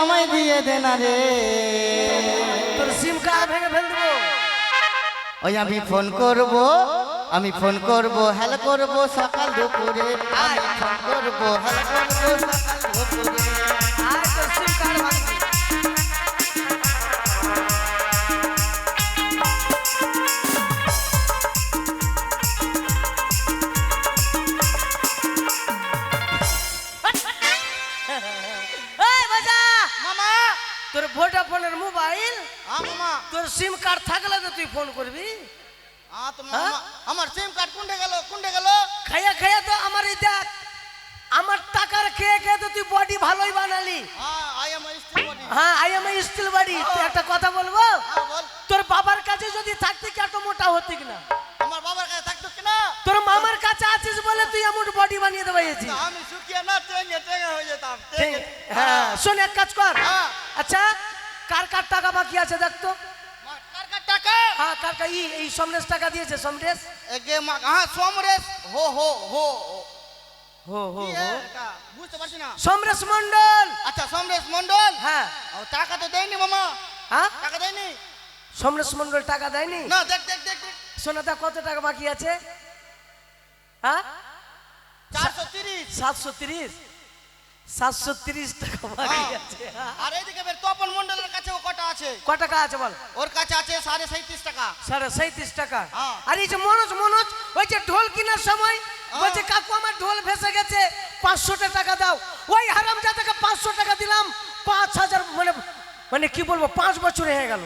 আমায় দিয়ে দেন না রে। তোর সিম কার্ড ভেঙে ফেল দেবো। ওই আমি ফোন করব আমি ফোন করব হেল করব সকাল দুপুরে। আমি ফোন করব হেল করব সকাল দুপুরে। আর তোর সিম কার্ড ভাঙবি। তোর সিম কার্ড থাকলে তো তুই ফোন করবি। হ্যাঁ? আমার সিম কার্ড কোনটা গেল কোনটা গেল? খাইয়া খাইয়া তো আমার এই দেখ। আমার টাকার খেয়ে খেয়ে তো তুই বডি ভালোই বানালি। হ্যাঁ I am steel body I am steel বাড়ি তুই একটা কথা বলব? হ্যাঁ বল। তোর বাবার কাছে যদি থাকতে কি এত মোটা হতি না আমার বাবার কাছে থাকতো কিনা? তোর মামার কাছে আছিস বলে তুই এমন বডি বানিয়ে দেবে না, আমি শুকিয়ে না টেঙ্গে টেঙ্গে হয়ে যেতাম হ্যাঁ শোন এক কাজ কর। হ্যাঁ। আচ্ছা কার কার টাকা বাকি আছে দেখ তো। মা- কার কার টাকা কার এই সমরেশ টাকা দিয়েছে সমরেশ? এগে মা হ্যাঁ সোমরেশ। হো হো হো হো। হো হো? বুঝতে পারছি না। সমরেশ মন্ডল আচ্ছা সোমরেশ মন্ডল হ্যাঁ। টাকা তো দেয়নি মামা। হ্যাঁ? টাকা দেয়নি? সমরেশ মন্ডল টাকা দেয়নি? না দেখ দেখ দেখ দেখ। সোনাদা কত টাকা বাকি আছে? হ্যাঁ? চারশো তিরিশ। সাতশো তিরিশ? সাতশো তিরিশ টাকা বাকি হ্যাঁ। আছে হ্যাঁ। আর এইদিকে বের তপন মন্ডলের কাছে কটা আছে? ক টাকা আছে বল? ওর কাছে আছে সাড়ে সাঁত্রিশ টাকা। সাড়ে সাঁত্রিশ টাকা। হ্যাঁ। আর এই যে মনোজ মনোজ ওই যে ঢোল কেনার সময়। বলছে কাকু আমার ঢোল ভেসে গেছে পাঁচশোটা টাকা দাও। ওই হারাম জাতাকে পাঁচশো টাকা দিলাম পাঁচ হাজার মানে মানে কি বলব পাঁচ বছর হয়ে গেল।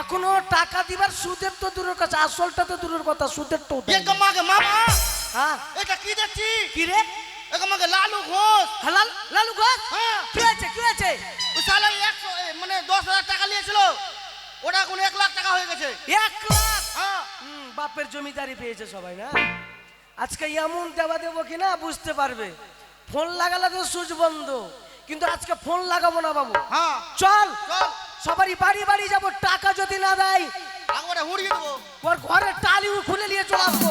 এখনও টাকা দিবার সুদের তো দূরের কথা আসলটা তো দূরের কথা সুদের তো মামা। হ্যাঁ। এটা কি দেখছি? কি রে? লালু ঘোষ। হালাল লালু ঘোষ? হ্যাঁ। কি হয়েছে কি হয়েছে? ওই সালে একশো মানে দশ হাজার টাকা নিয়েছিল। ওটা এখন এক লাখ টাকা হয়ে গেছে। এক লাখ? হ্যাঁ। বাপের জমিদারি পেয়েছে সবাই না? আজকে এমন দেওয়া দেবো কিনা বুঝতে পারবে। ফোন লাগালে তো সুইচ বন্ধ। কিন্তু আজকে ফোন লাগাবো না বাবু। হ্যাঁ। চল। চল। সবারই বাড়ি বাড়ি যাব টাকা যদি না দেয়। একবারে হুড়িয়ে দেবো। ওর ঘরে টালি খুলে নিয়ে চলে আসব।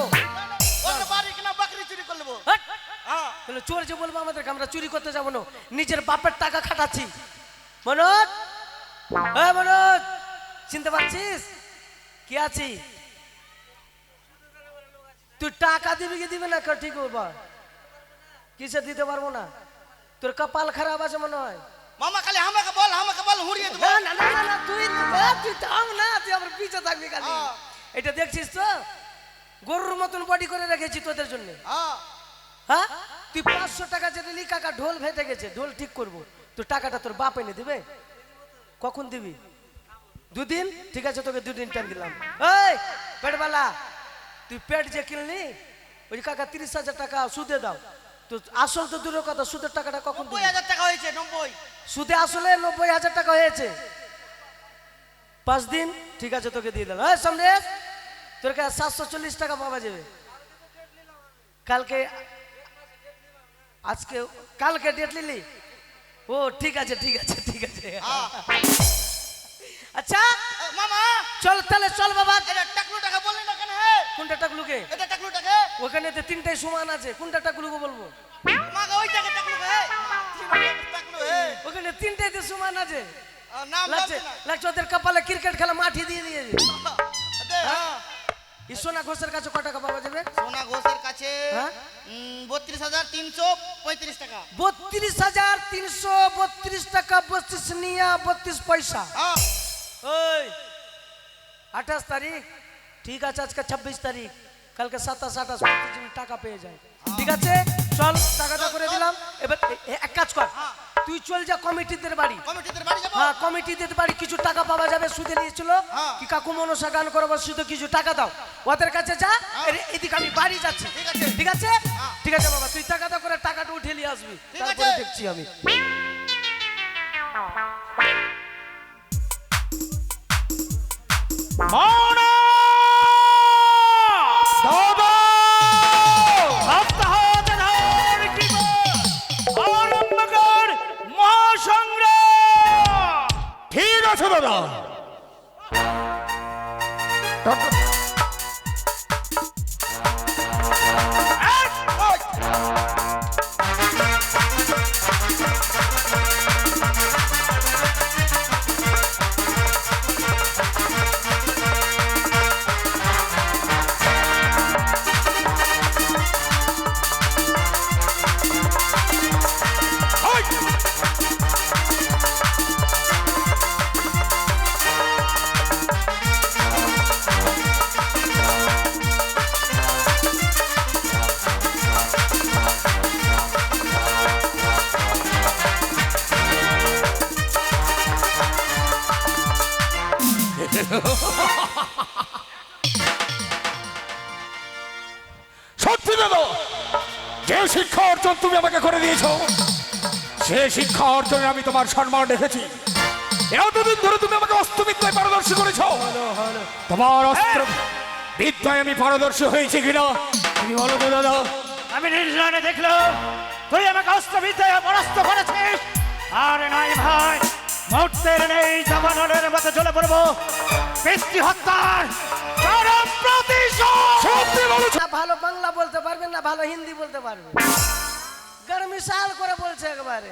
ওর বাড়ি কিনা বাকরি চুরি করে নেব! হ্যাঁ তাহলে চোর যে বলব আমাদেরকে আমরা চুরি করতে যাব না। নিজের বাপের টাকা খাটাচ্ছি। মনোজ? হ্যাঁ মনোজ? চিনতে পারছিস? কি আছি? তুই টাকা দিবি কি দিবি না? ঠিক বল কিসে দিতে পারব না? তোর কপাল খারাপ আছে মনে হয়? মামা খালি আমাকে বল আমাকে বল হুড়িয়ে দেবো। না, না, না, তুই তুই থাম না তুই আমার পিছে থাকবি খালি। হ্যাঁ। এটা দেখছিস তো? গরুর মতন বডি করে রেখেছি তোদের জন্য। হ্যাঁ। হ্যাঁ? তুই পাঁচশো টাকা যে দিলি কাকা ঢোল ভেটে গেছে ঢোল ঠিক করব। তোর টাকাটা তোর বাপ এনে দিবে? কখন দিবি? দুদিন? ঠিক আছে তোকে দুদিন টাইম দিলাম। এই পেটবালা তুই পেট যে কিনলি ওই কাকা তিরিশ হাজার টাকা সুদে দাও। তো আসল তো দূরের কথা সুদের টাকাটা কখন নব্বই হাজার টাকা হয়েছে নব্বই। সুদে আসলে নব্বই হাজার টাকা হয়েছে। পাঁচ দিন? ঠিক আছে তোকে দিয়ে দিলাম। হ্যাঁ সমরেশ তোর কাছে সাতশো চল্লিশ টাকা পাওয়া যাবে। কালকে আজকে কালকে ডেট নিলি? ও ঠিক আছে ঠিক আছে ঠিক আছে। হ্যাঁ। আচ্ছা মামা। চল তাহলে চল বাবা। এটা টাকলু টাকা বললি না কেন হে কোনটা টাকলুকে এটা টাকলু টাকা? ওখানে তো তিনটাই সমান আছে। কোনটা টাকলুকে বলব? মাকে ওই টাকা টাকলু হে টাকলু হে ওখানে তিনটাই তো সমান আছে। নাম লাগছে লাগছে না। ওদের কপালে ক্রিকেট খেলা মাঠে দিয়ে দিয়েছে। দে, হ্যাঁ। সোনা ঘোষের কাছে ক টাকা পাওয়া যাবে? সোনা ঘোষের কাছে হ্যাঁ? বত্রিশ হাজার তিনশো পঁয়ত্রিশ টাকা। বত্রিশ হাজার তিনশো বত্রিশ টাকা বত্রিশ নিয়া বত্রিশ পয়সা। হ্যাঁ। ওই আঠাশ তারিখ। ঠিক আছে আজকে ছাব্বিশ তারিখ। কালকে সাতাশ আঠাশ টাকা পেয়ে যায়। ঠিক আছে? চল টাকাটা করে দিলাম। এবার এক কাজ কর। তুই চল যা কমিটিদের বাড়ি। কমিটিদের বাড়ি যাব? হ্যাঁ কমিটিদের বাড়ি কিছু টাকা পাওয়া যাবে সুদে নিয়েছিল হ্যাঁ। কি কাকু মনসা গান করব শুধু কিছু টাকা দাও। ওদের কাছে যা এদিকে আমি বাড়ি যাচ্ছি। ঠিক আছে। ঠিক আছে? ঠিক আছে বাবা তুই টাকা দাও করে টাকাটা উঠে নিয়ে আসবি। ঠিক তারপরে আছে। দেখছি আমি। মৌনা আছে দাদা যে শিক্ষা অর্জন তুমি আমাকে করে দিয়েছ, সে শিক্ষা অর্জনে আমি তোমার সম্মান রেখেছি। এতদিন ধরে তুমি আমাকে অস্ত্রবিদ্যায় পারদর্শী করেছ। তোমার অস্ত্র বিদ্যায় আমি পারদর্শী হয়েছি কিনা, তুমি বলো তো দাদা। আমি নির্জনে দেখলাম, তুই আমাকে অস্ত্র বিদ্যায় পরাস্ত করেছিস। আর নাই ভাই, মুহূর্তের নেই জবানের মতো চলে পড়ব। পিতৃ হত্যার না ভালো বাংলা বলতে পারবেন না, ভালো হিন্দি বলতে পারবেন। গরমিশাল করে বলছে একবারে।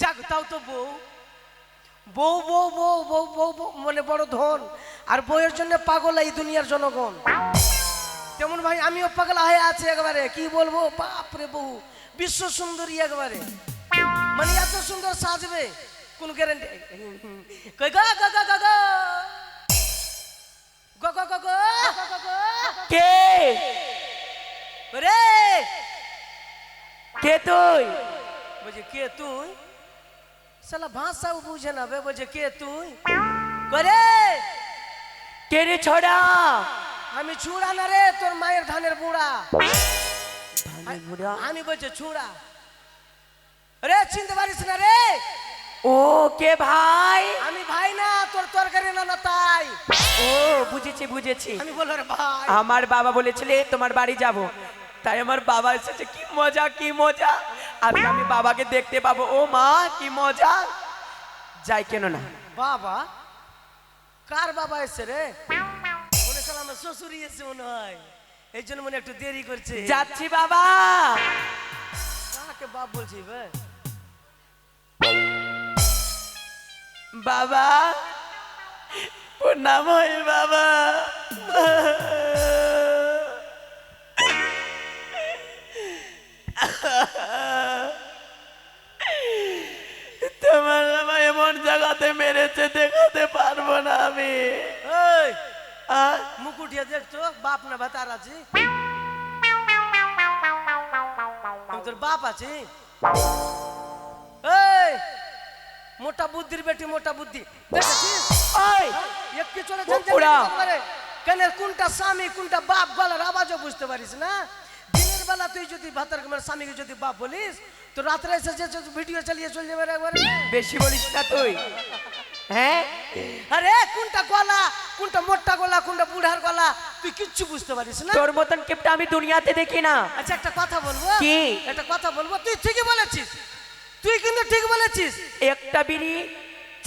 যাক, তাও তো বউ। বউ বউ বউ বউ বউ মানে বড় ধন। আর বউয়ের জন্য পাগল এই দুনিয়ার জনগণ। তেমন ভাই, আমিও পাগলা হয়ে আছি একবারে। কি বলব? বাপরে বউ, বিশ্ব সুন্দরী একবারে। মানে এত সুন্দর সাজবে, কোন গ্যারান্টি গা গা গা গা? গা গো গো গো। কে? রে কে তুই? বলছে কে তুই? সালা ভাষাও বুঝে না বে বলছে কে তুই? করে। কে রে ছড়া? আমি ছুড়া না রে তোর মায়ের ধানের বুড়া। বুড়া। আমি বলছে ছুড়া রে চিনতে পারিস না রে। ও কে ভাই। আমি ভাই না তোর তরকারি না না তাই। ও বুঝেছি বুঝেছি। আমি বলল রে ভাই। আমার বাবা বলেছিলে তোমার বাড়ি যাব। তাই আমার বাবা এসেছে কি মজা কি মজা। আমি আমি বাবাকে দেখতে পাবো। ও মা কি মজা। যাই কেন না। বাবা? কার বাবা এসছে রে? মনে সালা আমার শ্বশুরই এসছে মনে হয়। এই জন্য মনে একটু দেরি করছে। যাচ্ছি বাবা। কাকে বাপ বলছি বে বাবা। প্রণাম হয় বাবা। তোমার বাবা এমন জায়গাতে মেরেছে দেখাতে পারব না আমি। মুখ উঠিয়ে বাপ না ভাতার আছে? তোর বাপ আছে? মোটা বুদ্ধির বেটি মোটা বুদ্ধি। দেখেছিস? একটু চলে কেন কোনটা স্বামী কোনটা বাপ গলার আওয়াজও বুঝতে পারিস না? দিনের বেলা তুই যদি ভাতার মানে স্বামীকে যদি বাপ বলিস তো রাত্রে এসে যে ভিডিও চালিয়ে চলে যাবে একবারে। বেশি বলিস না তুই। হ্যাঁ? আরে কোনটা গলা কোনটা মোটা গলা কোনটা বুড়ার গলা তুই কিচ্ছু বুঝতে পারিস না? তোর মতন কিপটা আমি দুনিয়াতে দেখি না। আচ্ছা একটা কথা বলব। কি? একটা কথা বলব। তুই ঠিকই বলেছিস। তুই কিন্তু ঠিক বলেছিস। একটা বিড়ি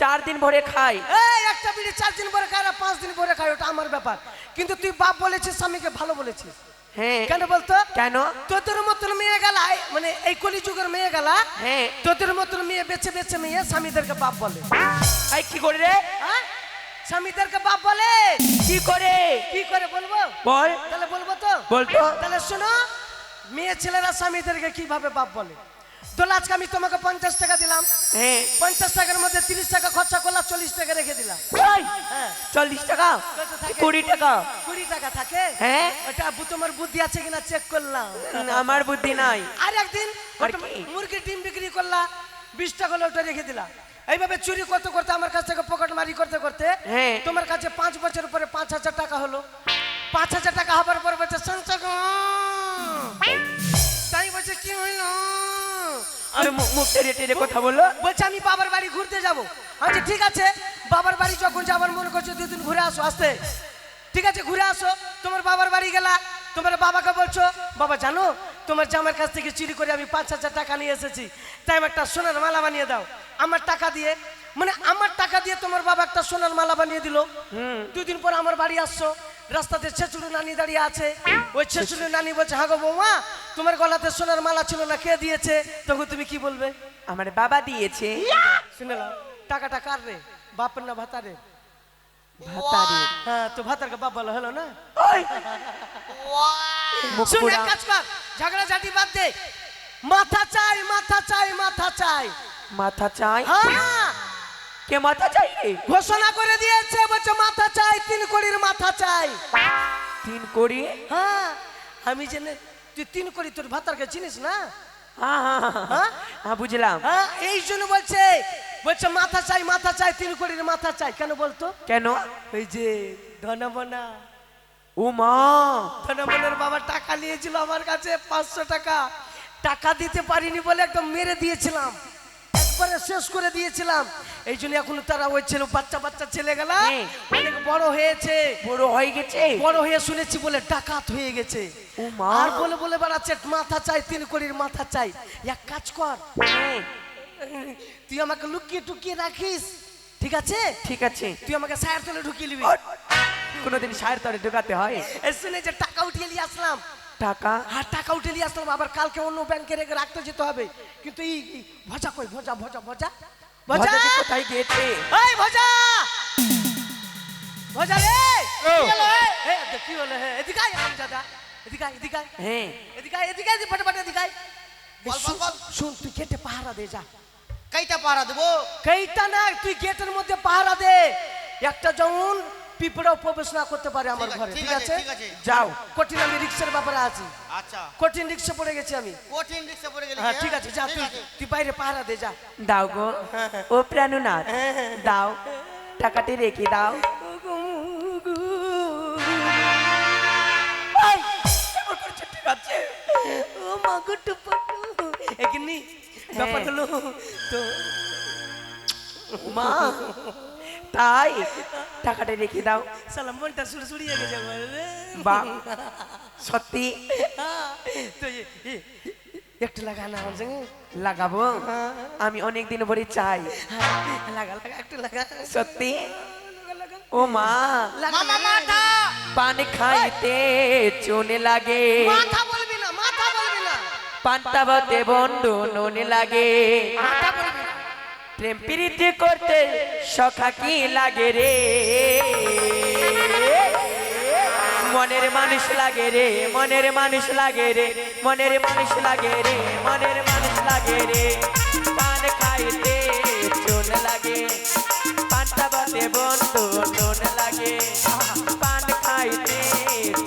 চার দিন ভরে খাই এই একটা বিড়ি চার দিন খায় না পাঁচ দিন পরে খায় ওটা আমার ব্যাপার। কিন্তু তুই বাপ বলেছিস স্বামীকে ভালো বলেছিস। হ্যাঁ। কেন বলতো? কেন? তোদের মতন মেয়ে গেলা মানে এই কলিযুগের মেয়ে গেলা হ্যাঁ। তোদের মতন মেয়ে বেছে বেছে মেয়ে স্বামীদেরকে বাপ বলে। এই কি করে রে? হ্যাঁ? স্বামীদেরকে বাপ বলে। কি করে? কি করে বলব? বল। তাহলে বলব তো? বলতো তাহলে শোনো মেয়ে ছেলেরা স্বামীদেরকে কীভাবে বাপ বলে? তাহলে আজকে আমি তোমাকে পঞ্চাশ টাকা দিলাম। হ্যাঁ। পঞ্চাশ টাকার মধ্যে তিরিশ টাকা খরচা করলাম চল্লিশ টাকা রেখে দিলাম। হ্যাঁ। চল্লিশ টাকা? কুড়ি টাকা। কুড়ি টাকা থাকে? হ্যাঁ। ওটা তোমার বুদ্ধি আছে কিনা চেক করলাম। আমার বুদ্ধি নাই। আর একদিন মুরগির ডিম বিক্রি করলা বিশ টাকা হলে ওটা রেখে দিলাম এইভাবে চুরি করতে করতে আমার কাছ থেকে পকেট মারি করতে করতে হ্যাঁ। তোমার কাছে পাঁচ বছর পরে পাঁচ হাজার টাকা হলো। পাঁচ হাজার টাকা হবার পর বলছে সংসার তাই বলছে কি হইল আর মুখ টেরে টেরে কথা বলল। বলছে আমি বাবার বাড়ি ঘুরতে যাব। আচ্ছা ঠিক আছে। বাবার বাড়ি যখন যাবার মনে করছ দুদিন ঘুরে আসো আসতে। ঠিক আছে ঘুরে আসো। তোমার বাবার বাড়ি গেলা। তোমার বাবাকে বলছো বাবা জানো তোমার জামার কাছ থেকে চুরি করে আমি পাঁচ হাজার টাকা নিয়ে এসেছি। তাই একটা সোনার মালা বানিয়ে দাও। আমার টাকা দিয়ে মানে আমার টাকা দিয়ে তোমার বাবা একটা সোনার মালা বানিয়ে দিল। দুদিন পর আমার বাড়ি আসছো। রাস্তাতে ছেচুড়ি নানি দাঁড়িয়ে আছে। ওই ছেচুড়ি নানি বলছে হাগো বৌমা তোমার গলাতে সোনার মালা ছিল না কে দিয়েছে? তখন তুমি কি বলবে? আমার বাবা দিয়েছে। শুনে নাও টাকাটা কার রে? বাপের না ভাতারে? ভাতারে। হ্যাঁ তো ভাতারকে বাপ বলা হলো না? ওই, মুখ শুনে পোড়া। কাজ কর ঝগড়া ঝাঁটি বাদ দে। মাথা চাই মাথা চাই মাথা চাই। মাথা চাই? হ্যাঁ! কে মাথা চাই রে? ঘোষণা করে দিয়েছে বলছে মাথা চাই তিন কোটির মাথা চাই। তিন করি হ্যাঁ আমি জেনে তুই তিন কোটি তোর ভাতারকে চিনিস না? হ্যাঁ হ্যাঁ, হ্যাঁ, হ্যাঁ। বুঝলাম। হ্যাঁ এই জন্য বলছে বলছে মাথা চাই মাথা চাই তিন কোটির মাথা চাই। কেন বলতো? কেন? ওই যে ধনবনা। ও মা ধনবনের বাবা টাকা নিয়েছিল আমার কাছে পাঁচশো টাকা। টাকা দিতে পারিনি বলে একদম মেরে দিয়েছিলাম। একবারে শেষ করে দিয়েছিলাম। এই জন্য এখন তারা ওই ছেলে বাচ্চা বাচ্চা ছেলে গেলা। হ্যাঁ। অনেক বড় হয়েছে। বড় হয়ে গেছে। বড় হয়ে শুনেছি বলে ডাকাত হয়ে গেছে। আর বলে বলে বেড়াচ্ছে মাথা চাই তিন কোটির মাথা চাই। এক কাজ কর। হ্যাঁ, তুই আমাকে লুকিয়ে টুকিয়ে রাখিস। ঠিক আছে? ঠিক আছে। তুই আমাকে সায়ের তলে ঢুকিয়ে নিবি। কোনোদিন সায়ের তলে ঢোকাতে হয়। শুনে যে টাকা উঠিয়ে নিয়ে আসলাম। টাকা? আর টাকা উঠে নিয়ে আসলাম আবার কালকে অন্য ব্যাংকে রেখে রাখতে যেতে হবে। কিন্তু এই ভজা কই? ভজা ভজা ভজা। ভজা! কোথায় গিয়েছে? এই ভজা! ভজা রে! কি হলো এ? কি হলো হে? এদিকে আয় দাদা। এদিকে আয়, এদিকে আয়। হ্যাঁ এদিকে আয়, এদিকে আয়, ফটে ফটে এদিকে আয়। বল শুন, শুন তুই গেটে পাহারা দে যা। কাইটা পাড়া দেবো? কেইটা না তুই গেটের মধ্যে পাহারা দে। একটা যেমন পিঁপড়াও প্রবেশ না করতে পারে আমার ঘরে ঠিক আছে। যাও কঠিন আমি রিক্সার ব্যাপারে আছি। আচ্ছা। কঠিন রিক্সা পড়ে গেছি আমি। কঠিন রিক্সা পড়ে গেছি হ্যাঁ ঠিক আছে যা তুই তুই বাইরে পাহারা দে যা। দাও গো ও প্রাণনাথ দাও টাকাটি রেখে দাও? ঠিক আছে ও মা গুট্টু পট্টু ব্যাপার হলো তো মা তাই টাকাটা রেখে দাও। সালাম মনটা সুড় সুড়িয়ে গেছে। বা সত্যি? একটু লাগা না আমার সঙ্গে লাগাবো। আমি অনেক দিন ভরে চাই। হ্যাঁ, লাগা লাগা একটু লাগা। সত্যি। ও মা। পান খাইতে চুনে লাগে। মাথা বলবি না মাথা বলবি না। পান্তা ভাতে বন্ধু নুনে লাগে। মাথা প্রেম প্রীতি করতে সখা কি লাগে রে? মনের মানুষ লাগে রে, মনের মানুষ লাগে রে, মনের মানুষ লাগে রে, মনের মানুষ লাগে রে। পান খাইতে চুন লাগে পান্তা ভাতে বন্ধু নুন লাগে। পান খাইতে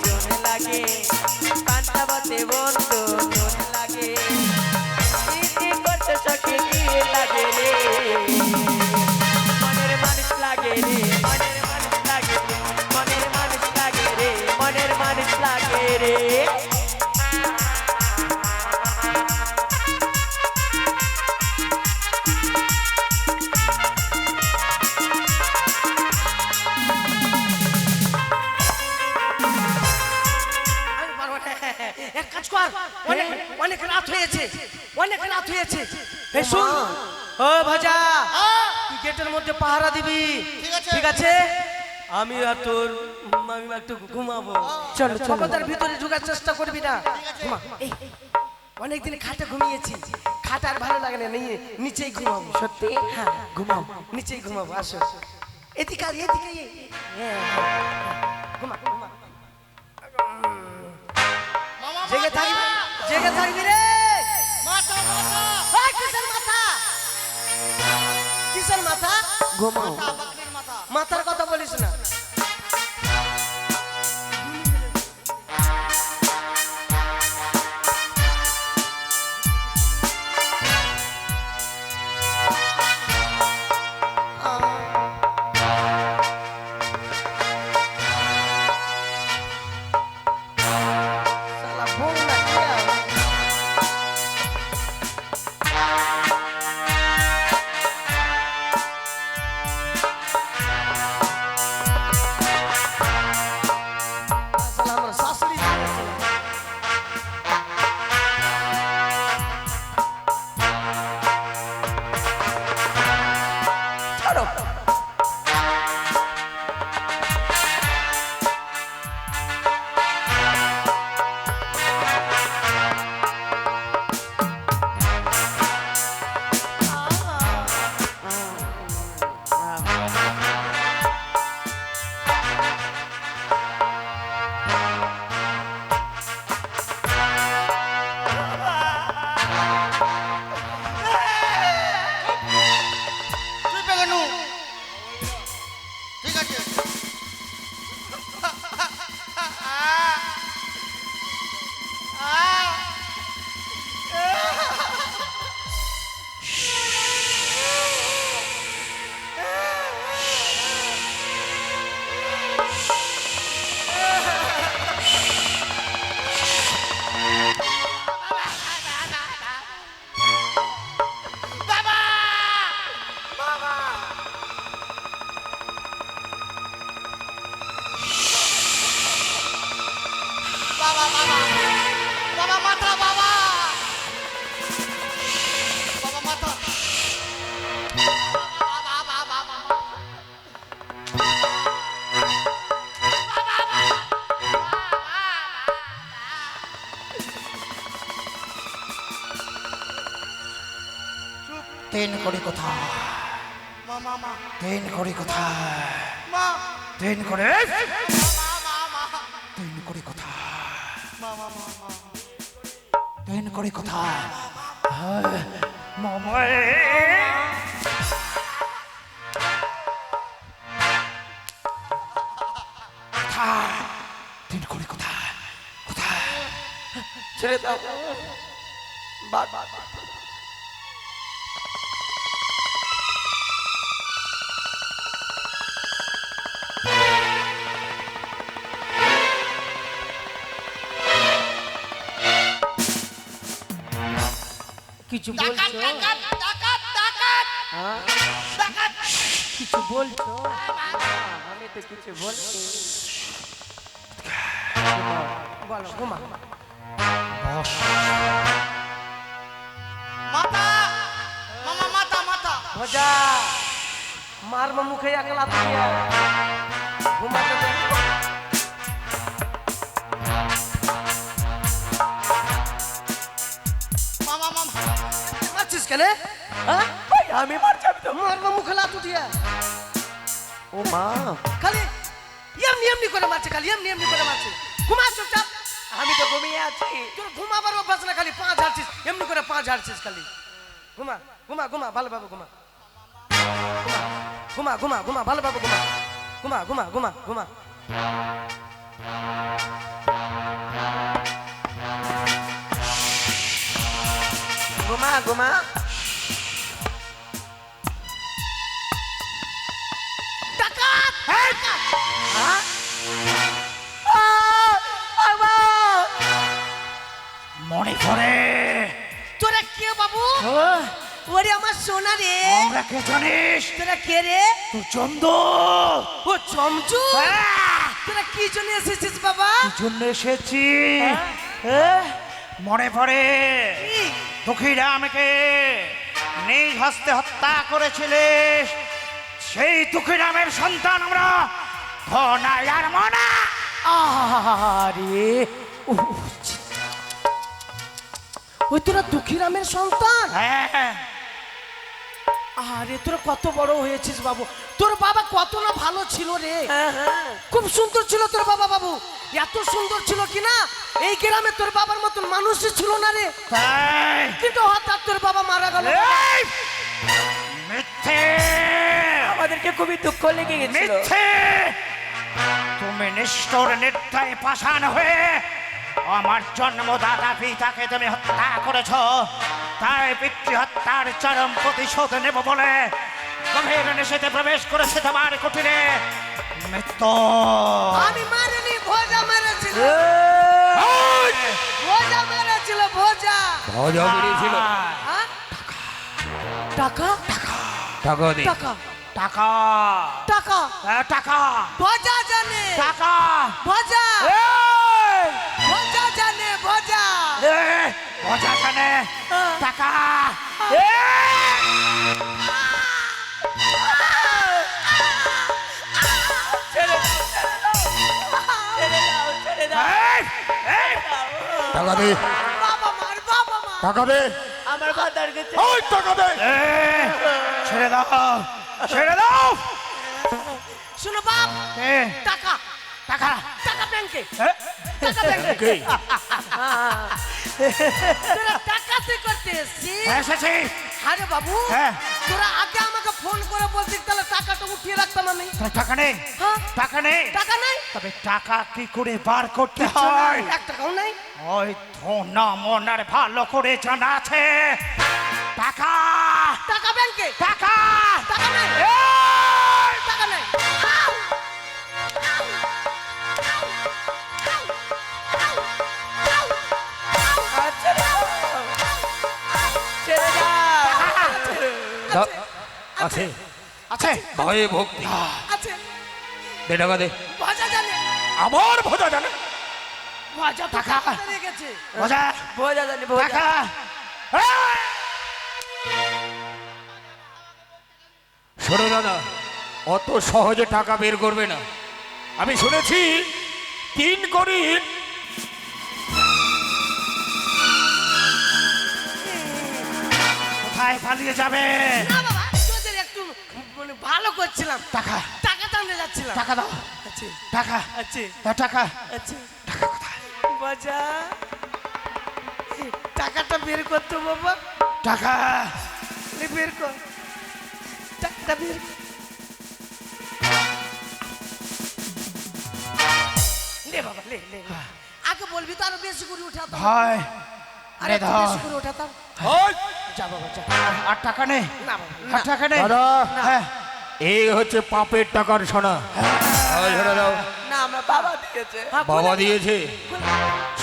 চুন লাগে পান্তা ভাতে বন্ধু নুন লাগে। ভাজা তুই গেটের মধ্যে পাহারা দিবি। ঠিক আছে। আমি আর তোর আমি একটু ঘুমাবো। চলো, চলো। বাবাদের ভিতরে ঢুকার চেষ্টা করবি না। ঘুমা। এই, এই, অনেকদিন খাটে ঘুমিয়েছি। খাটে আর ভালো লাগে না নিয়ে নিচেই ঘুমাবো। সত্যি? হ্যাঁ ঘুমাও। নিচেই ঘুমাবো আসো। এদিকে আর এদিকে। হ্যাঁ, হ্যাঁ। ঘুমা ঘুমা। জেগে থাকবি জেগে থাকবি রে। মাথা মাথা কিসের মাথা? ঘুমাও। মাথার কথা বলিস না। তিন কোটি কোথায়? মা তিন কোটি কোথায়? মা মা মা মা তিন কোটি কোথায়? মামা ছেড়ে দাও। বাদ। কিছু বলছো? হ্যাঁ? কিছু বলছো? আমি তো কিছু বলছি। বলো ঘুমা মাতা মামা মাতা মাতা ভজা। মারবো মুখে একলা তুই ঘুমাতে কেন হ্যাঁ? আমি মার যাবি তো। মারবো মুখে লাতু দিয়া। ও মা। খালি এমনি এমনি করে মারছে খালি এমনি এমনি করে মারছে। ঘুমা চুপচাপ আমি তো ঘুমিয়ে আছি। তোর ঘুমাবার অভ্যাস না খালি পা ঝাড়ছিস এমনি করে পা ঝাড়ছিস খালি। ঘুমা ঘুমা ঘুমা ভালোভাবে ঘুমা। ঘুমা ঘুমা ঘুমা ভালোভাবে ঘুমা। ঘুমা ঘুমা ঘুমা ঘুমা। ঘুমা ঘুমা। মনে পড়ে তোরা কে বাবু? ওরে আমার সোনা রে। আমরা কে জানিস? তোরা কে রে? তো চন্দ। ও চমচু? তোরা কি জন্য এসেছিস বাবা? জন্য এসেছি? মনে পড়ে। দুঃখীরা আমাকে নিজ হস্তে হত্যা করেছিলিস। সেই দুঃখীরামের সন্তান আমরা ধনাই আর মনা। আরে। ওই তোরা দুঃখীরামের সন্তান? হ্যাঁ। আরে তোরা কত বড় হয়েছিস বাবু। তোর বাবা কত না ভালো ছিল রে। হ্যাঁ হ্যাঁ। খুব সুন্দর ছিল তোর বাবা বাবু। এত সুন্দর ছিল কি না এই গ্রামে তোর বাবার মতন মানুষই ছিল না রে। তাই। কিন্তু হঠাৎ তোর বাবা মারা গেল। আমাদেরকে খুবই দুঃখ লেগে গেছিল। মিথ্যে। তুমি নিষ্ঠুর নির্দয় পাষাণ হয়ে আমার জন্মদাতা পিতাকে তুমি হত্যা করেছ। তাই পিতৃ হত্যার চরম প্রতিশোধ নেব বলে গভীর নিষেধে প্রবেশ করেছে তোমার কুটিরে। মৃত্যু। আমি মারিনি ভোজা মেরেছিল। ভোজা মেরেছিল ভোজা। ভজা বেরিয়েছিল হ্যাঁ? টাকা? টাকা। টাকা টাকা। টাকা। টাকা। ভোজা জানে। টাকা। ভোজা। এই! ভোজা জানে ছেড়ে দাও ছেড়ে দাও এই! এই! টাকা দে। টাকা দে। আমার ভাতার কাছে ওই টাকা দে। ছেড়ে দাও ছেড়ে দাও। শুনো বাপ টাকা। টাকা। ব্যাংকে। টাকা ব্যাংকে। কে? তোরা করতে এসছিস এসেছি আরে বাবু হ্যাঁ। তোরা আগে আমাকে ফোন করে বলছিস তাহলে টাকাটা উঠিয়ে রাখতাম আমি। তোর টাকা নেই। হ্যাঁ? টাকা নেই। টাকা নাই? তবে টাকা কি করে বার করতে হয়? এক টাকাও নাই। ওই ধনা মনার ভালো করে জানা আছে। টাকা! টাকা ব্যাংকে। টাকা! টাকা নাই আছে। আছে। ভয়ে ভক্তি। আছে। টাকা দে। ভাজা জানে। আমার ভোজা জানে। ভাজা টাকা। রেখেছে। ভোজা। বোঝা জানি টাকা! শোনো দাদা অত সহজে টাকা বের করবে না। আমি শুনেছি তিন কোটি কোথায় পালিয়ে যাবে? ভালো করছিলাম। টাকা। টাকা টানতে যাচ্ছিলাম। টাকা দাও। আছে টাকা। আছে দাও টাকা। আছে বাজা। টাকাটা বের করতো বাবা। টাকা। লে বের কর। টাকাটা বের কর। লে বাবা লে লে লে। আগে বলবি তো আরও বেশি করে উঠাতাম। ভাই আরে ধর। বেশি করে উঠাতাম। যা বাবা যা। আর টাকা নেই। না বাবা আর টাকা নেই। দাদা হ্যাঁ। এই হচ্ছে পাপের টাকার সোনা। দাও। না আমরা বাবা দিয়েছে। হ্যাঁ, বাবা দিয়েছে?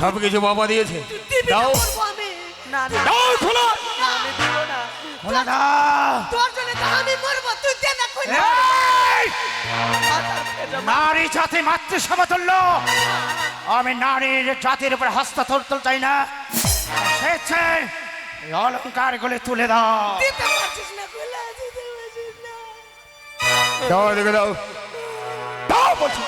সব কিছু বাবা দিয়েছে। দাও। আমি। না না। দাও খোলা আমি খোলা দাও। তোর জন্য তো আমি মরবো। তুই দে না খুলে নারী জাতি মাতৃ সমতুল্য। আমি নারীর জাতির উপর হস্ত তুলতে চাই না। সেচ্ছে এই অলঙ্কারগুলি তুলে দাও। দাও এদিকে দাও বলছি!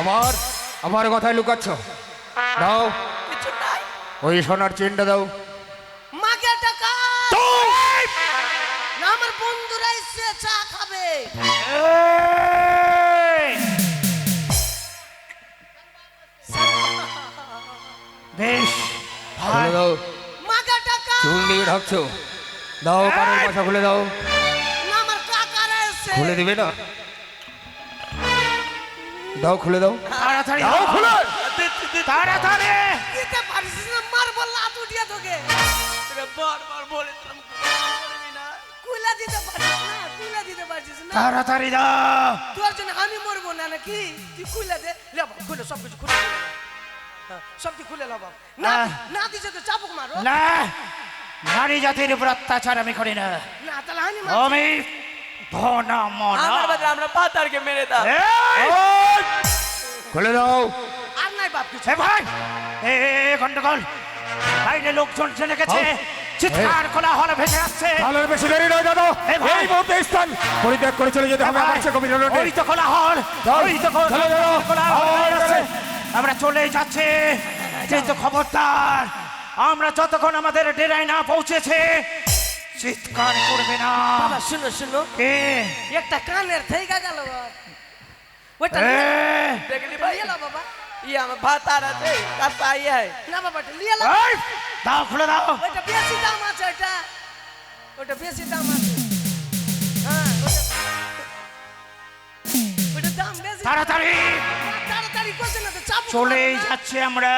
আমার আমার কথায় লুকাচ্ছ। দাও। ওই সোনার চেনটা দাও। টাকা। না আমার বন্ধুরা এসে চা খাবে। বেশ। ভালো দাও। মাগে টাকা। চুল দিয়ে ঢাকছো। দাও কানের পাশা খুলে দাও। না আমার কাকারা এসে খুলে দিবে না? দাও খুলে দাও। তাড়াতাড়ি। দাও খুলে! তাড়াতাড়ি। দিতে পারছিস না মারবো লাত উঠিয়ে তোকে। তোকে বারবার না। কুলা দিতে না কুলা দিতে পারছিস না। তাড়াতাড়ি দাও। তোর জন্য আমি মরবো না নাকি? তুই খুলে দে। লে খুলে সব কিছু খুলে হ্যাঁ, সব কিছু খুলে না না দিছে তো চাবুক মারো। না। নারী জাতির উপর অত্যাচার আমি করি না। না আমি মার মনা। আমরা পাতারকে মেরে দাও। এই! ওই! খুলে দাও। আর নাই বাপ কিছু। এ ভাই! এ গন্ডগোল। বাইরে লোকজন জেনে গেছে। হ্যাঁ। চিৎকার কোলা হলে ভেসে যাচ্ছে তাহলে বেশি দেরি নয় দাদা। এই মুহূর্তে স্থান পরিত্যাগ করে চলে যেতে হবে আমার ওই তো কোলা হল দাও, ওই তো কোলা চলে হল হল যাচ্ছে। যাবে। আমরা চলে যাচ্ছি খবরদার আমরা যতক্ষণ আমাদের ডেরায় না পৌঁছেছে চিৎকার করবে না। বাবা শুনো শুনো। একটা কানের থেকে গেল দেখলি ভাই? বাবা। ইয়ে আমার ভাতার আছে কাপা না বাবা এটা লিয়ে লাও। দাও খুলে দাও। ওইটা বেশি দাম আছে ওইটা। বেশি দাম আছে। হ্যাঁ দাম বেশি। তাড়াতাড়ি। চলে যাচ্ছে আমরা।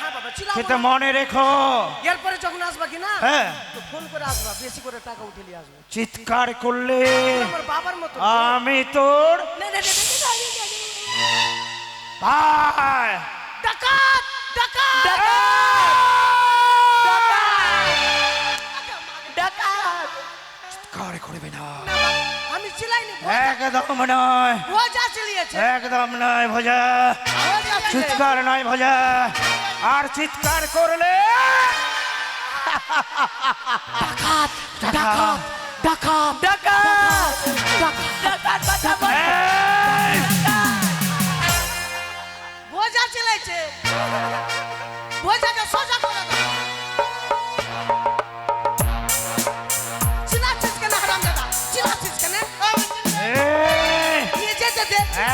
হ্যাঁ কিন্তু বাবা। মনে রেখো। এরপরে যখন আসবা কি না হ্যাঁ। তো ফোন করে আসবা বেশি করে টাকা উঠে নিয়ে আসব। চিৎকার করলে বাবার মতো। আমি তোর। ভাই। ডাকাত ডাকাত! ডাকাত। চিৎকার করবে না। চিলাইনি একদম নয়। যা চিলিয়েছে। একদম নয় ভোজা। চিৎকার নয় ভোজা। আর চিৎকার করলে ডাকাত ডাকাত, ডাকাত ডাকাত ডাকাত। বাঁচাবো চিলাইছে। বোঝাকে সোজা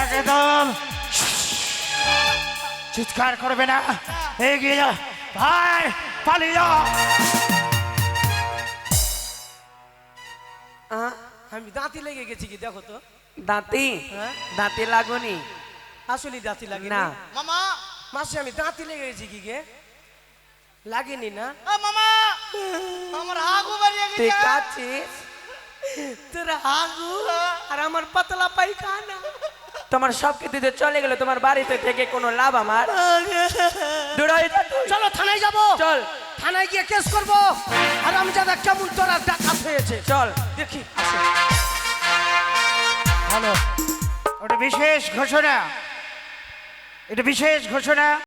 একদম চিৎকার করবে না। এগিয়ে যা। ভাই পালিয়ে যা। আমি দাঁতি লেগে গেছি কি দেখো তো। দাঁতি? হ্যাঁ? দাঁতি লাগুনি? আসলে দাঁতি লাগে না। মামা! মাসে আমি দাঁতি লেগে গেছি কি গে? লাগেনি না? মামা! আমার হাগু বাড়িয়ে তুই কাচ্ছিস তোর হাগু আর আমার পাতলা পায়খানা। তোমার সব কিছু যে চলে গেলো তোমার বাড়িতে থেকে কোনো লাভ আমার? দূর হয়ে যা তুই। চলো থানায় যাব। চল। থানায় গিয়ে কেস করব। আর আমি যাদের কেমন তোরা ডাকাত হয়েছে। চল দেখি। ভালো ওটা বিশেষ ঘোষণা। এটা বিশেষ ঘোষণা।